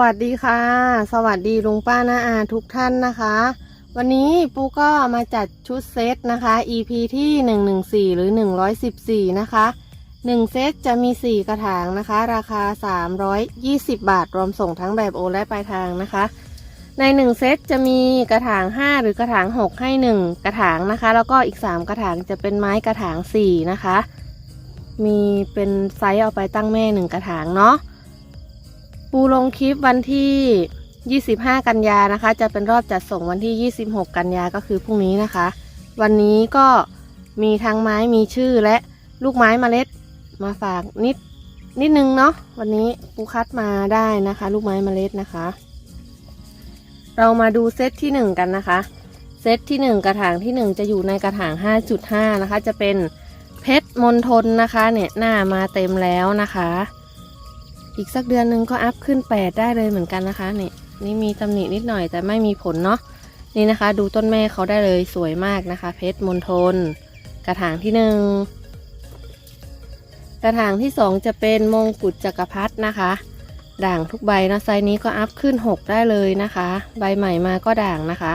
วัสดีค่ะ สวัสดีลุงป้าน้าอาทุกท่านนะคะ วันนี้ปูก็มาจัดชุดเซตนะคะ EP ที่ 114 หรือ 114 นะคะ 1 เซตจะมี 4 กระถางนะคะ ราคา 320 บาท รวมส่งทั้งแบบโอนและปลายทางนะคะ ใน 1 เซตจะมีกระถาง 5 หรือกระถาง 6 ให้ 1 กระถางนะคะ แล้วก็อีก 3 กระถางจะเป็นไม้กระถาง 4 นะคะ มีเป็นไซส์เอาไปตั้งแม่ 1 กระถางเนาะ ปูลงคลิปวันที่ 25 กันยานะคะ จะเป็นรอบจัดส่งวันที่ 26 กันยาก็คือพรุ่งนี้นะคะ วันนี้ก็มีทั้งไม้มีชื่อและลูกไม้เมล็ดมาฝากนิดนิดนึงเนาะวันนี้ปูคัดมาได้นะคะ ลูกไม้เมล็ดนะคะ เรามาดูเซตที่ 1 กันนะคะ เซตที่ 1 กระถางที่ 1 จะอยู่ในกระถาง 5.5 นะคะ จะเป็นเพชรมนทนนะคะ เนี่ยหน้ามาเต็มแล้วนะคะ อีกสักเดือนหนึงก็อัพขึ้น 8 ได้เลยเหมือนกันนะคะนี่นี่มีตำหนินิดหน่อยแต่ไม่มีผลเนาะนี่นะคะ ดูต้นแม่เขาได้เลยสวยมากนะคะ เพชรมนทนกระถางที่หนึ่งกระถางที่สองจะเป็นมงกุฎจักรพรรดินะคะ ด่างทุกใบนะไซนี้ก็อัพขึ้น 6 ได้เลยนะคะ ใบใหม่มาก็ด่างนะคะ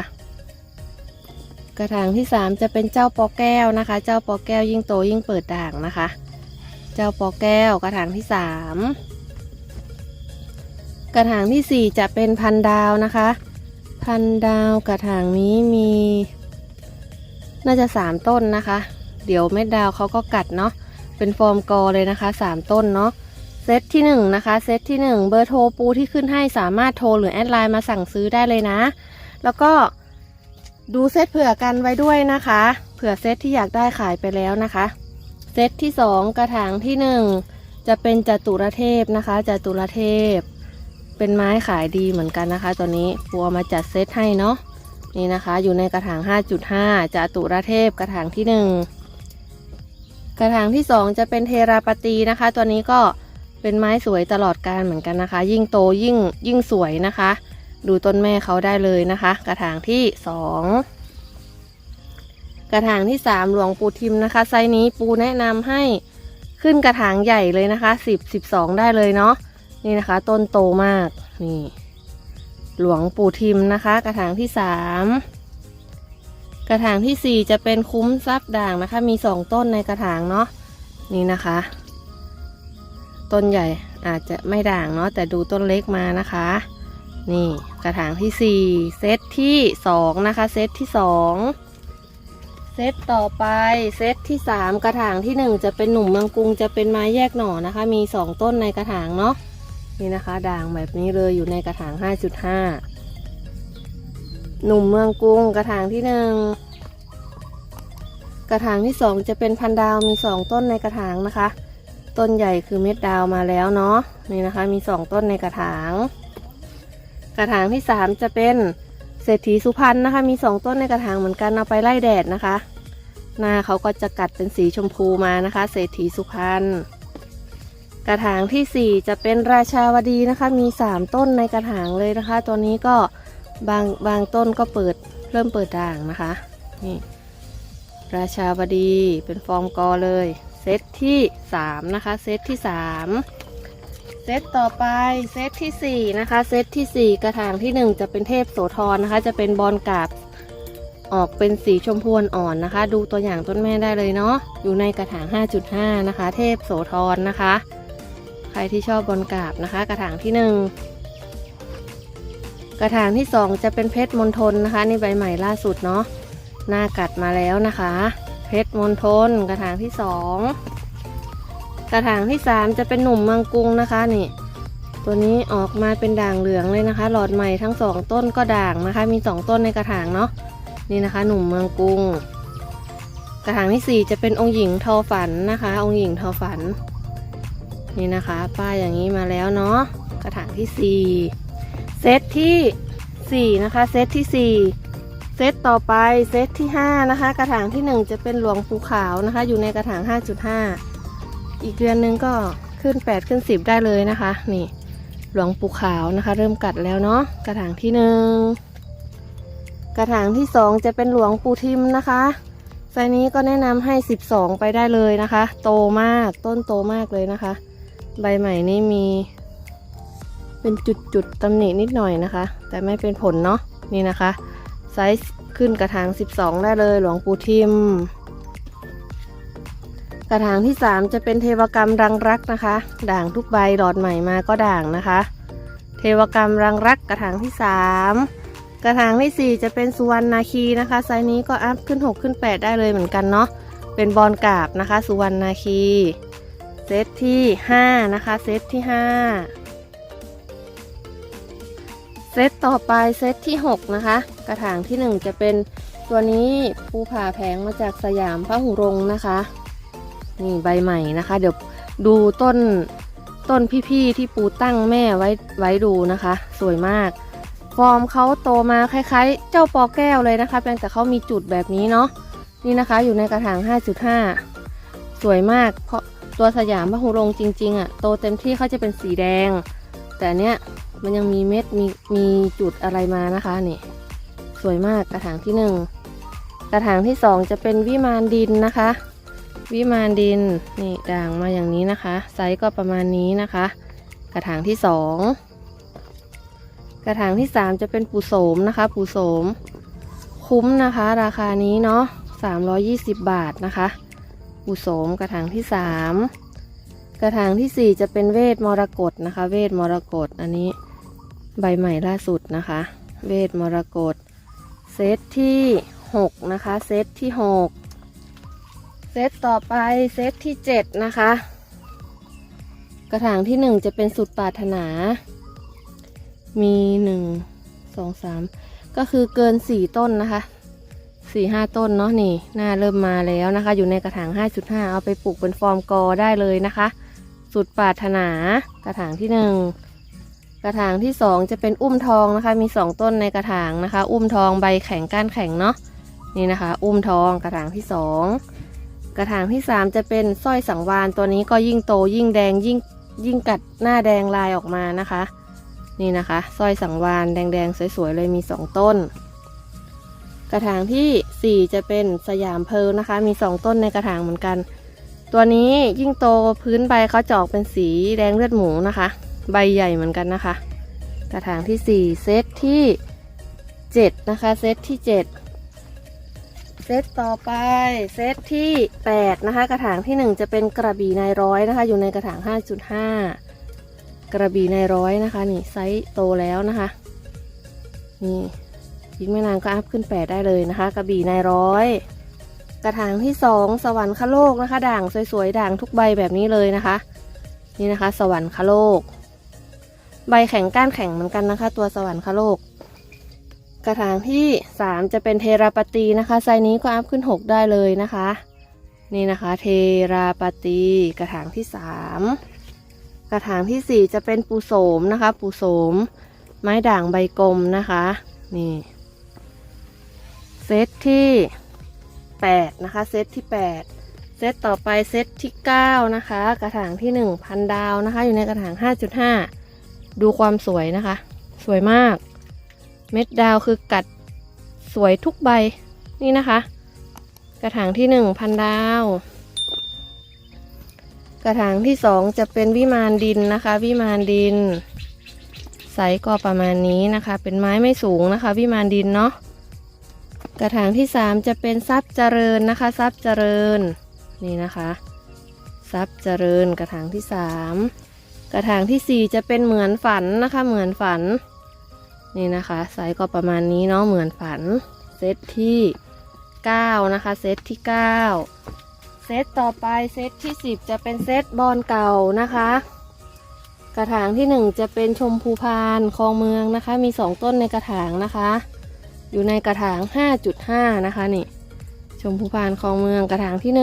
กระถางที่สามจะเป็นเจ้าปอแก้วนะคะ เจ้าปอแก้วยิ่งโตยิ่งเปิดด่างนะคะ เจ้าปอแก้วกระถางที่สาม กระถางที่ 4 จะเป็นพันดาวนะคะ พันดาวกระถางนี้มี น่าจะ 3 ต้นนะคะ เดี๋ยวเม็ดดาวเขาก็กัดเนาะเป็นฟอร์มกอเลยนะคะ 3 ต้นเนาะเซตที่1นะคะเซตที่ 1 เบอร์โทรปูที่ขึ้นให้สามารถโทรหรือแอดไลน์มาสั่งซื้อได้เลยนะ แล้วก็ดูเซตเผื่อกันไว้ด้วยนะคะ เผื่อเซตที่อยากได้ขายไปแล้วนะคะ เซตที่ 2 กระถางที่ 1 จะเป็นจตุรเทพนะคะจตุรเทพ เป็นไม้ขายดีเหมือนกันนะคะ ตัวนี้ปัวมาจัดเซตให้เนาะนี่นะคะ อยู่ในกระถาง 5.5จะตุระเทพกระถางที่ 1 กระถางที่ 2 จะเป็นเทราปตีนะคะ ตัวนี้ก็เป็นไม้สวยตลอดการเหมือนกันนะคะ ยิ่งโตยิ่งยิ่งสวยนะคะ ดูต้นแม่เขาได้เลยนะคะ กระถางที่ 2 กระถางที่ 3 หลวงปู่ทิมนะคะ ไซส์นี้ปูแนะนำให้ขึ้นกระถางใหญ่เลยนะคะ 10 12 ได้เลยเนาะ นี่นะคะ ต้นโตมากนี่ หลวงปู่ทิมนะคะ กระถางที่สามกระถางที่สี่จะเป็นคุ้มซับด่างนะคะ มีสองต้นในกระถางเนาะนี่นะคะ ต้นใหญ่อาจจะไม่ด่างเนาะแต่ดูต้นเล็กมานะคะ นี่กระถางที่สี่เซตที่สองนะคะ เซตที่สองเซตต่อไปเซตที่สามกระถางที่หนึ่งจะเป็นหนุ่มเมืองกรุงจะเป็นไม้แยกหน่อนะคะ มีสองต้นในกระถางเนาะ นี่นะคะ ด่างแบบนี้เลยอยู่ในกระถาง 5.5 หนุ่มเมืองกรุงกระถางที่หนึ่งกระถางที่สองจะเป็นพันดาวมีสองต้นในกระถางนะคะ ต้นใหญ่คือเม็ดดาวมาแล้วเนาะนี่นะคะมีสองต้นในกระถาง กระถางที่สามจะเป็นเศรษฐีสุพรรณนะคะ มีสองต้นในกระถางเหมือนกันเอาไปไล่แดดนะคะ หน้าเขาก็จะกัดเป็นสีชมพูมานะคะ เศรษฐีสุพรรณ กระถางที่ 4 จะเป็นราชาวดีนะคะ มี 3 ต้นในกระถางเลยนะคะ ตัวนี้ก็บางบางต้นก็เปิดเริ่มเปิดด่างนะคะ นี่ ราชาวดีเป็นฟอร์มกอเลย เซตที่ 3 นะคะ เซตที่ 3 เซตต่อไปเซตที่ 4 นะคะ เซตที่ 4 กระถางที่ 1 จะเป็นเทพโสธรนะคะ จะเป็นบอลกาบออกเป็นสีชมพูอ่อนนะคะ ดูตัวอย่างต้นแม่ได้เลยเนาะอยู่ในกระถาง 5.5 นะคะ เทพโสธรนะคะ รที่ชอบบอลกาบนะคะ กระถางที่หนึ่งกระถางที่สองจะเป็นเพชรมณฑลนะคะนี่ใบใหม่ล่าสุดเนาะหน้ากัดมาแล้วนะคะ เพชรมณฑลกระถางที่สองกระถางที่สามจะเป็นหนุ่มเมืองกรุงนะคะนี่ ตัวนี้ออกมาเป็นด่างเหลืองเลยนะคะ หลอดใหม่ทั้งสองต้นก็ด่างนะคะ มีสองต้นในกระถางเนาะนี่นะคะ หนุ่มเมืองกรุง กระถางที่สี่จะเป็นองค์หญิงทอฝันนะคะ องค์หญิงทอฝัน นี่นะคะ ป้ายอย่างนี้มาแล้วเนาะกระถางที่4เซตที่4นะคะเซตที่4เซตต่อไปเซตที่5นะคะ กระถางที่1จะเป็นหลวงปูขาวนะคะ อยู่ในกระถาง5.5อีกเดือนหนึงก็ขึ้น8ขึ้น10ได้เลยนะคะ นี่หลวงปูขาวนะคะ เริ่มกัดแล้วเนาะกระถางที่1กระถางที่2จะเป็นหลวงปูทิมนะคะไซนี้ก็แนะนำให้ 12 ไปได้เลยนะคะ โตมากต้นโตมากเลยนะคะ ใบใหม่นี่มี เป็นจุดๆตำหนินิดหน่อยนะคะ แต่ไม่เป็นผลเนาะนี่นะคะไซส์ขึ้นกระถาง 12 ได้เลยหลวงปู่ทิม กระถางที่ 3 จะเป็นเทวกรรมรังรักนะคะ ด่างทุกใบหลอดใหม่มาก็ด่างนะคะ เทวกรรมรังรักกระถางที่ 3 กระถางทีสี่4 จะเป็นสุวรรณนาคีนะคะ ไซส์นี้ก็อัพขึ้น 6 ขึ้น 8 ได้เลยเหมือนกันเนาะเป็นบอลกาบนะคะ สุวรรณนาคี เซตที่ 5 นะคะ เซตที่ 5 เซตต่อไปเซตที่ 6 นะคะ กระถางที่ 1 จะเป็นตัวนี้ภูผ่าแผงมาจากสยามพระหุรงนะคะ นี่ใบใหม่นะคะ เดี๋ยวดูต้นต้นพี่ๆที่ปูตั้งแม่ไว้ไว้ดูนะคะ สวยมาก ฟอร์มเขาโตมาคล้ายๆ เจ้าปอแก้วเลยนะคะเพียงแต่เขามีจุดแบบนี้เนาะนี่นะคะอยู่ในกระถาง 5.5 สวยมากเพราะ ตัวสยามพะหุรงจริง ๆอะ่ะโตเต็มที่เขาจะเป็นสีแดง แต่เนี้ยมันยังมีเม็ดมีมีจุดอะไรมานะคะนี่สวยมากกระถางที่หนึ่งกระถางที่สองจะเป็นวิมานดินนะคะ วิมานดินนี่ด่างมาอย่างนี้นะคะ ไซส์ก็ประมาณนี้นะคะ กระถางที่สองกระถางที่สามจะเป็นปูโสมนะคะ ปูโสม คุ้มนะคะ ราคานี้เนาะ320บาทนะคะ ปูโสมกระถางที่สามกระถางที่สี่จะเป็นเวทมรกตนะคะ เวทมรกตอันนี้ใบใหม่ล่าสุดนะคะ เวทมรกตเซตที่หกนะคะเซตที่หกเซตต่อไปเซตที่7นะคะ กระถางที่1จะเป็นสุดปรารถนา มี1 2 3ก็คือเกิน4ต้นนะคะ 4 5ต้นเนาะนี่หน้าเริ่มมาแล้วนะคะ อยู่ในกระถาง 5.5 เอาไปปลูกเป็นฟอร์มกอได้เลยนะคะ สุดปรารถนากระถางที่1กระถางที่2จะเป็นอุ้มทองนะคะ มี2ต้นในกระถางนะคะ อุ้มทองใบแข็งก้านแข็งเนาะนี่นะคะ อุ้มทองกระถางที่2กระถางที่3จะเป็นสร้อยสังวานตัวนี้ก็ยิ่งโตยิ่งแดงยิ่งยิ่งกัดหน้าแดงลายออกมานะคะ นี่นะคะสร้อยสังวานแดงๆสวยๆเลยมี2ต้น กระถางที่ 4 จะเป็นสยามเพลนะคะ มี 2 ต้นในกระถางเหมือนกัน ตัวนี้ยิ่งโตพื้นใบเขาจะออกเป็นสีแดงเลือดหมูนะคะ ใบใหญ่เหมือนกันนะคะ กระถางที่ 4 เซตที่ 7 นะคะ เซตที่ 7 เซตต่อไป เซตที่ 8 นะคะ กระถางที่ 1 จะเป็นกระบี่นายร้อยนะคะ อยู่ในกระถาง 5.5 กระบี่นายร้อยนะคะ นี่ไซส์โตแล้วนะคะ นี่ อีกไม่นานก็อัพขึ้น8ได้เลยนะคะ กระบี่นายร้อย กระถางที่2สวรรคโลกนะคะ ด่างสวยๆด่างทุกใบแบบนี้เลยนะคะ นี่นะคะ สวรรคโลก ใบแข็งก้านแข็งเหมือนกันนะคะ ตัวสวรรคโลก กระถางที่3จะเป็นเทราปตีนะคะไซนี้ก็อัพขึ้น6ได้เลยนะคะ นี่นะคะ เทราปตีกระถางที่3กระถางที่4จะเป็นปูโสมนะคะ ปูโสม ไม้ด่างใบกลมนะคะ นี่ เซตที่8นะคะเซตที่ 8 เซตต่อไปเซตที่ 9 นะคะ กระถางที่1พันดาวนะคะ อยู่ในกระถาง 5.5 ดูความสวยนะคะ สวยมาก เม็ดดาวคือกัดสวยทุกใบนี่นะคะ กระถางที่หนึ่งพันดาว กระถางที่สองจะเป็นวิมานดินนะคะ วิมานดินไซส์ก็ประมาณนี้นะคะ เป็นไม้ไม่สูงนะคะ วิมานดินเนาะ กระถางที่สามจะเป็นทรัพย์เจริญนะคะ ทรัพย์เจริญนี่นะคะทรัพย์เจริญกระถางที่สามกระถางที่สี่จะเป็นเหมือนฝันนะคะ เหมือนฝันนี่นะคะไซส์ก็ประมาณนี้เนาะเหมือนฝันเซตที่9นะคะเซตที่ 9 เซตต่อไปเซตที่ 10 จะเป็นเซตบอลเก่านะคะ กระถางที่ 1 จะเป็นชมพูพานคลองเมืองนะคะ มี 2 ต้นในกระถางนะคะ อยู่ในกระถาง 5.5 นะคะนี่ ชมพูพานคลองเมืองกระถางที่1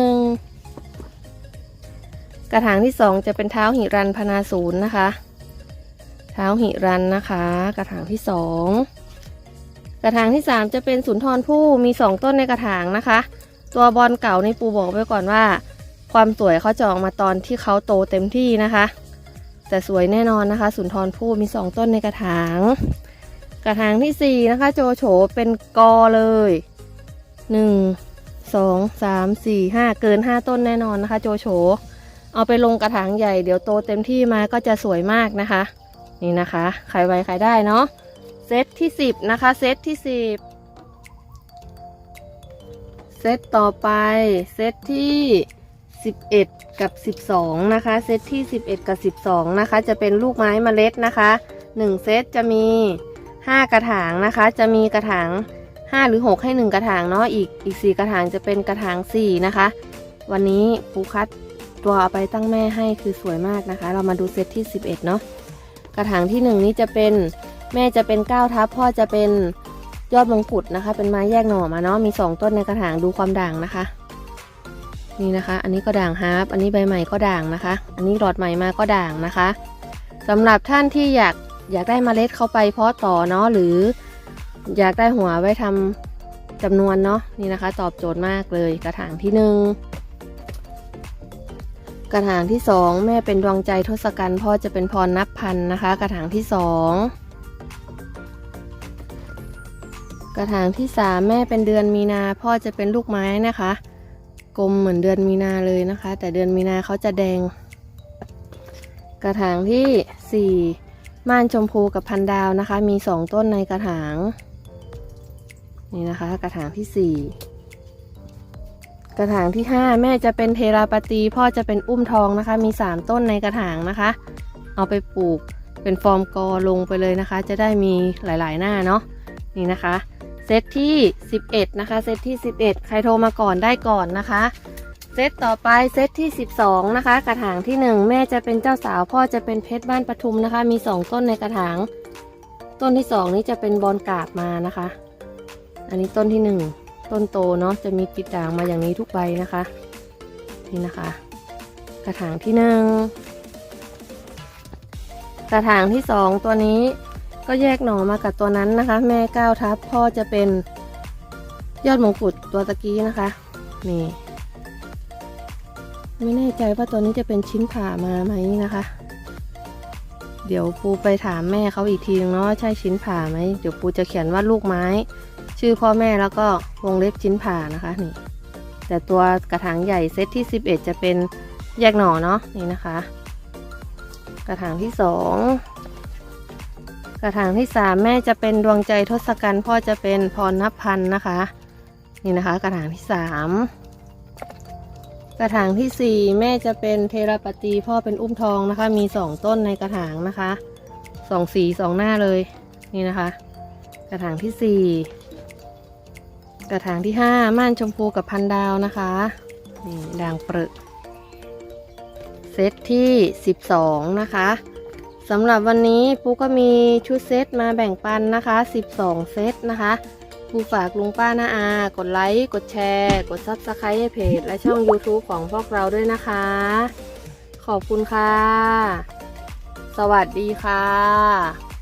กระถางที่2จะเป็นเท้าหิรันพนาศูนย์นะคะ เท้าหิรันนะคะ กระถางที่สองกระถางที่สามจะเป็นสุนทรภู่มีสองต้นในกระถางนะคะ ตัวบอลเก่าในปูบอกไว้ก่อนว่า ความสวยเขาจะออกมาตอนที่เขาโตเต็มที่นะคะ แต่สวยแน่นอนนะคะ สุนทรภู่มีสองต้นในกระถาง กระถางที่สี่นะคะ โจโฉเป็นกอเลยหนึ่งสองสามสี่ห้าเกินห้าต้นแน่นอนนะคะ โจโฉเอาไปลงกระถางใหญ่เดี๋ยวโตเต็มที่มาก็จะสวยมากนะคะ นี่นะคะใครไวใครได้เนาะเซตที่สิบนะคะ เซตที่สิบเซตต่อไปเซตที่สิบเอ็ดกับสิบสองนะคะ เซตที่สิบเอ็ดกับสิบสองนะคะ จะเป็นลูกไม้เมล็ดนะคะหนึ่งเซตจะมี ห้ากระถางนะคะ จะมีกระถางห้าหรือหกให้หนึ่งกระถางเนาะอีกอีกสี่กระถางจะเป็นกระถางสี่นะคะ วันนี้ปูคัดตัวเอาไปตั้งแม่ให้คือสวยมากนะคะ เรามาดูเซตที่ 11 เนาะกระถางที่ 1 นี้จะเป็นแม่จะเป็นก้าวทับพ่อจะเป็นยอดมงกุฎนะคะ เป็นไม้แยกหน่อมาเนาะมี 2 ต้นในกระถางดูความด่างนะคะ นี่นะคะ อันนี้ก็ด่างฮาร์ปอันนี้ใบใหม่ก็ด่างนะคะ อันนี้หลอดใหม่มาก็ด่างนะคะสำหรับท่านที่อยาก อยากได้เมล็ดเข้าไปเพาะต่อเนาะหรืออยากได้หัวไว้ทำจำนวนเนาะนี่นะคะ ตอบโจทย์มากเลยกระถางที่หนึ่งกระถางที่สองแม่เป็นดวงใจทศกัณฐ์พ่อจะเป็นพรนับพันนะคะ กระถางที่สองกระถางที่สามแม่เป็นเดือนมีนาพ่อจะเป็นลูกไม้นะคะ กลมเหมือนเดือนมีนาเลยนะคะ แต่เดือนมีนาเขาจะแดง กระถางที่สี่ ม่านชมพูกับพันดาวนะคะ มีสองต้นในกระถาง นี่นะคะ กระถางที่สี่กระถางที่5แม่จะเป็นเทราปตีพ่อจะเป็นอุ้มทองนะคะ มี3ต้นในกระถางนะคะ เอาไปปลูกเป็นฟอร์มกอลงไปเลยนะคะ จะได้มีหลายๆ หน้าเนาะนี่นะคะเซตที่ 11 นะคะ เซตที่ 11 ใครโทรมาก่อนได้ก่อนนะคะ เซตต่อไปเซตที่ 12 นะคะ กระถางที่ 1 แม่จะเป็นเจ้าสาวพ่อจะเป็นเพชรบ้านปทุมนะคะ มี 2 ต้นในกระถาง ต้นที่ 2 นี้จะเป็นบอลกาบมานะคะ อันนี้ต้นที่ 1 ต้นโตเนาะจะมีปิดด่างมาอย่างนี้ทุกใบนะคะ นี่นะคะ กระถางที่หนึ่งกระถางที่สองตัวนี้ก็แยกหน่อมากับตัวนั้นนะคะ แม่ก้าวทับพ่อจะเป็นยอดมงกุฎตัวตะกี้นะคะนี่ ไม่แน่ใจว่าตัวนี้จะเป็นชิ้นผ่ามาไหมนะคะ เดี๋ยวปูไปถามแม่เขาอีกทีนึงเนาะว่าใช่ชิ้นผ่าไหมเดี๋ยวปูจะเขียนว่าลูกไม้ ชื่อพ่อแม่แล้วก็วงเล็บชิ้นผ่านะคะนี่ แต่ตัวกระถางใหญ่เซตที่ 11 จะเป็นแยกหน่อเนาะนี่นะคะ กระถางที่ 2 กระถางที่ 3 แม่จะเป็นดวงใจทศกัณฐ์พ่อจะเป็นพรนับพันนะคะ นี่นะคะ กระถางที่ 3 กระถางทีสี่ 4 แม่จะเป็นเทราปตีพ่อเป็นอุ้มทองนะคะ มี 2 ต้นในกระถางนะคะสองสีสองหน้าเลยนี่นะคะ กระถางที่ 4 กระถางที่ 5 ม่านชมพูกับพันดาวนะคะนี่ด่างเปรอเซตที่ 12 นะคะสำหรับวันนี้ปูก็มีชุดเซตมาแบ่งปันนะคะ 12 เซตนะคะ ปูฝากลุงป้านาอา กดไลค์ กดแชร์ กดซับสไครต์ให้เพจ และช่อง YouTube ของพวกเราด้วยนะคะ ขอบคุณค่ะ สวัสดีค่ะ